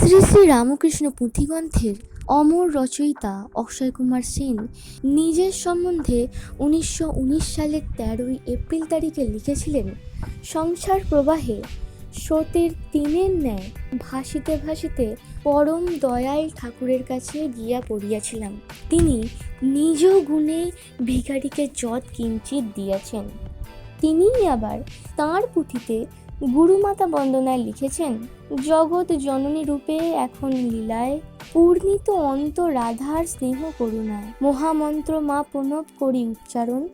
শ্রী শ্রী রামকৃষ্ণ পুঁথিগ্রন্থের অমর রচয়িতা অক্ষয় কুমার সেন নিজের সম্বন্ধে উনিশশো উনিশ সালের তেরোই এপ্রিল তারিখে লিখেছিলেন, সংসার প্রবাহে স্রোতের তিনের ন্যায় ভাসিতে ভাসিতে পরম দয়াল ঠাকুরের কাছে গিয়া পড়িয়াছিলাম। তিনি নিজ গুণে ভিখারিকে যৎ কিঞ্চিত দিয়াছেন। তিনিই আবার তাঁর পুঁথিতে গুরুমাতা বন্দনায় লিখেছেন, জগৎ জননী রূপে এখন লীলায় পূর্ণিত অন্ত রাধার স্নেহ করুণায়। মহামন্ত্র মা প্রণব করি উচ্চারণ,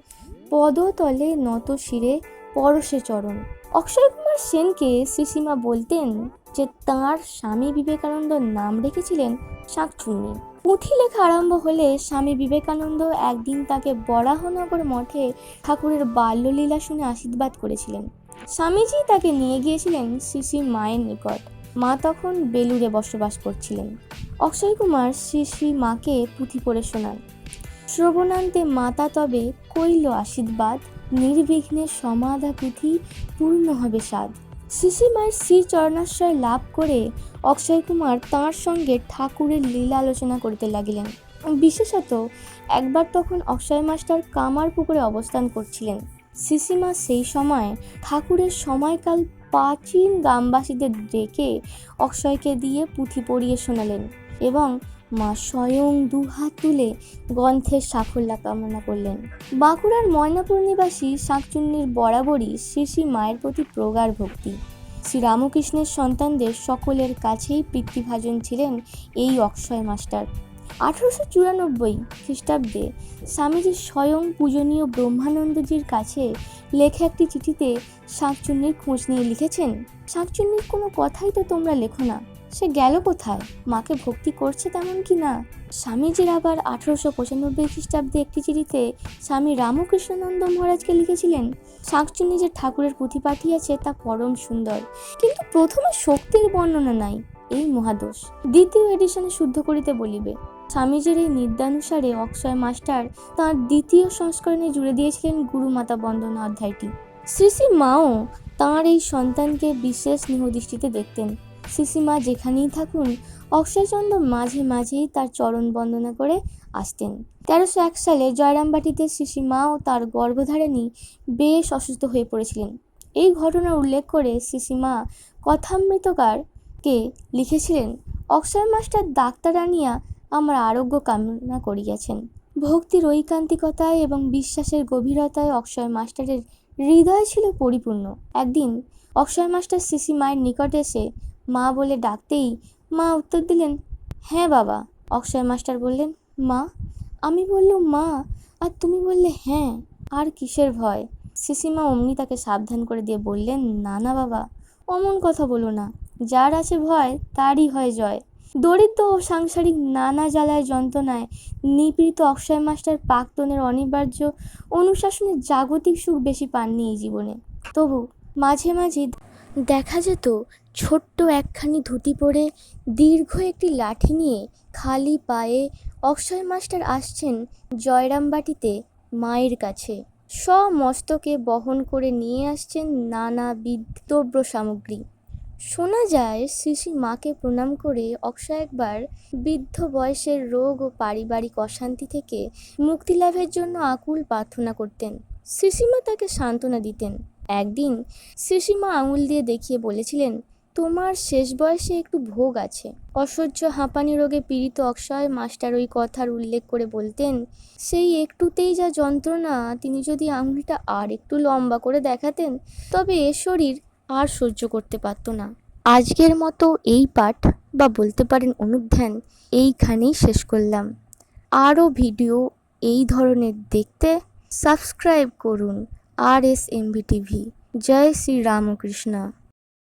পদতলে নত শিরে পরশে চরণ। অক্ষয় কুমার সেনকে শ্রীসীমা বলতেন যে, তাঁর স্বামী বিবেকানন্দ নাম রেখেছিলেন শাঁকচুন্নি। পুঁথি লেখা আরম্ভ হলে স্বামী বিবেকানন্দ একদিন তাকে বরাহনগর মঠে ঠাকুরের বাল্যলীলা শুনে আশীর্বাদ করেছিলেন। স্বামীজি তাকে নিয়ে গিয়েছিলেন শ্রী শ্রী মায়ের নিকট। মা তখন বেলুড়ে বসবাস করছিলেন। অক্ষয় কুমার শ্রী মাকে পুঁথি পড়ে শোনান। শ্রবণান্তে মাতা তবে কইল আশীর্বাদ, নির্বিঘ্নে সমাধা পুঁথি পূর্ণ হবে শ্রী মায়ের শ্রী চরণাশ্রয় লাভ করে অক্ষয় কুমার তাঁর সঙ্গে ঠাকুরের লীলা আলোচনা করতে লাগিলেন। বিশেষত একবার তখন অক্ষয় মাস্টার কামার পুকুরে অবস্থান করছিলেন। সিসিমা সেই সময় ঠাকুরের সময়কাল প্রাচীন গ্রামবাসীদের ডেকে অক্ষয়কে দিয়ে পুঁথি পড়িয়ে শোনালেন এবং মা স্বয়ং দুহাত তুলে গ্রন্থের সাফল্য কামনা করলেন। বাঁকুড়ার ময়নাপুর নিবাসী শাঁকচুন্নির বরাবরই শ্রী মায়ের প্রতি প্রগাঢ় ভক্তি। শ্রী রামকৃষ্ণের সন্তানদের সকলের কাছেই পিতৃভাজন ছিলেন এই অক্ষয় মাস্টার। আঠারোশো চুরানব্বই খ্রিস্টাব্দে স্বামীজি স্বয়ং পূজনীয় ব্রহ্মানন্দজির কাছে লেখা একটি চিঠিতে শাঁকচুন্নির খোঁজ নিয়ে লিখেছেন, শাঁকচুন্নির কোনো কথাই তো তোমরা লেখো না, সে গেল কোথায়? মাকে ভক্তি করছে তেমন কি না? স্বামীজির আবার আঠারোশো পঁচানব্বই খ্রিস্টাব্দে একটি চিঠিতে স্বামী রামকৃষ্ণানন্দ মহারাজকে লিখেছিলেন, শাঁকচুন্নি যে ঠাকুরের পুঁথি পাঠিয়েছে তা পরম সুন্দর, কিন্তু প্রথমে শক্তির বর্ণনা নাই, এই মহাদোষ। দ্বিতীয় এডিশনে শুদ্ধ করিতে বলিবে। স্বামীজির এই নির্দানুসারে অক্ষয় মাস্টার তাঁর দ্বিতীয় সংস্করণে জুড়ে দিয়েছিলেন গুরুমাতা বন্দনা অধ্যায়টি। শ্রী শ্রী মাও তাঁর এই সন্তানকে বিশেষ স্নেহদৃষ্টিতে দেখতেন। শ্রীশ্রীমা যেখানেই থাকুন, অক্ষয়চন্দ্র মাঝে মাঝেই তার চরণ বন্দনা করে আসতেন। তেরোশো এক সালে জয়রামবাটিতে শ্রীশ্রীমা ও তার গর্ভধারিণী বেশ অসুস্থ হয়ে পড়েছিলেন। এই ঘটনার উল্লেখ করে শ্রীশ্রীমা কথামৃতকারকে লিখেছিলেন, অক্ষয় মাস্টার ডাক্তার আনিয়া আমার আরোগ্য কামনা করিয়াছেন। ভক্তির ঐকান্তিকতায় এবং বিশ্বাসের গভীরতায় অক্ষয় মাস্টারের হৃদয় ছিল পরিপূর্ণ। একদিন অক্ষয় মাস্টার সিসি মায়ের নিকট এসে মা বলে ডাকতেই মা উত্তর দিলেন হ্যাঁ বাবা। অক্ষয় মাস্টার বললেন, মা? আমি বললুম, মা। আর তুমি বললে হ্যাঁ। আর কিসের ভয়? সিসিমা অমনি তাকে সাবধান করে দিয়ে বললেন, না না বাবা, অমন কথা বলো না। যার আছে ভয়, তারই হয় জয়। দরিদ্র ও সাংসারিক নানা জ্বালায় যন্ত্রণায় নিপীড়িত অক্ষয় মাস্টার প্রাক্তনের অনিবার্য অনুশাসনের জাগতিক সুখ বেশি পাননি এই জীবনে। তবু মাঝে মাঝে দেখা যেত ছোট্ট একখানি ধুতি পরে দীর্ঘ একটি লাঠি নিয়ে খালি পায়ে অক্ষয় মাস্টার আসছেন জয়রামবাটিতে মায়ের কাছে। স্বমস্তকে বহন করে নিয়ে আসছেন নানা বিদ্রব্য সামগ্রী। শোনা যায় শ্রী মাকে প্রণাম করে অক্ষয় একবার বৃদ্ধ বয়সের রোগ ও পারিবারিক অশান্তি থেকে মুক্তি লাভের জন্য আকুল প্রার্থনা করতেন। শ্রীসীমা তাকে সান্ত্বনা দিতেন। একদিন শ্রীসীমা আঙুল দিয়ে দেখিয়ে বলেছিলেন, তোমার শেষ বয়সে একটু ভোগ আছে। অসহ্য হাঁপানি রোগে পীড়িত অক্ষয় মাস্টার ওই কথার উল্লেখ করে বলতেন, সেই একটুতেই যা যন্ত্রণা, তিনি যদি আঙুলটা আর একটু লম্বা করে দেখাতেন, তবে এ শরীর আর সহ্য করতে পারতো না। আজকের মতো এই পাঠ বা বলতে পারেন অনুধ্যান এইখানেই শেষ করলাম। আরও ভিডিও এই ধরনের দেখতে সাবস্ক্রাইব করুন আর এস এমভি টিভি। জয় শ্রী রামকৃষ্ণ।